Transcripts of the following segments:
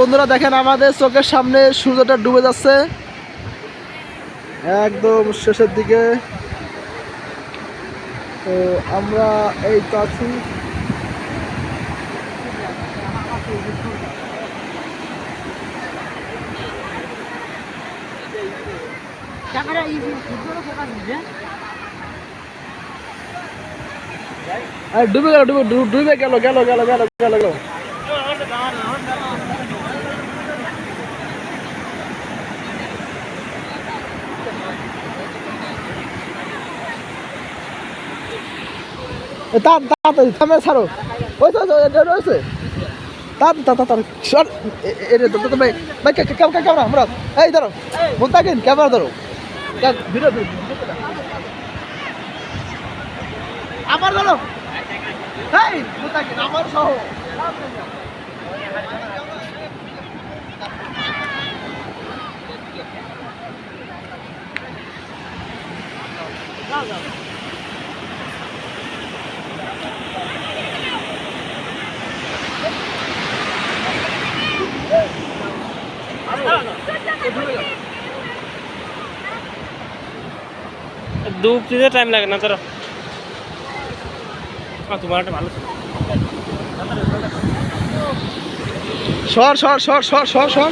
বন্ধুরা দেখেন আমাদের চোখের সামনে সূর্যটা ডুবে যাচ্ছে। একদম শেষের দিকে। তো আমরা এই তো আছি। ডুবে গেল, ডুবে ডুবে গেল গেল গেল গেল গেল গেল। তাড়াতাড়ি থামে ছাড়ো। ওই তো এটা রয়েছে। ক্যামেরা আমরা এই ধরো থাকেন, ক্যামেরা ধরো। আমার ধরো। এই ফোন আমার সহ। ডুব দিতে টাইম লাগে না তোরা তোমার একটা ভালো সর সর সর সর সর সর।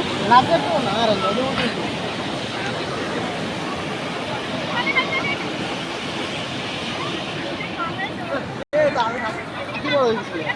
Mau aja.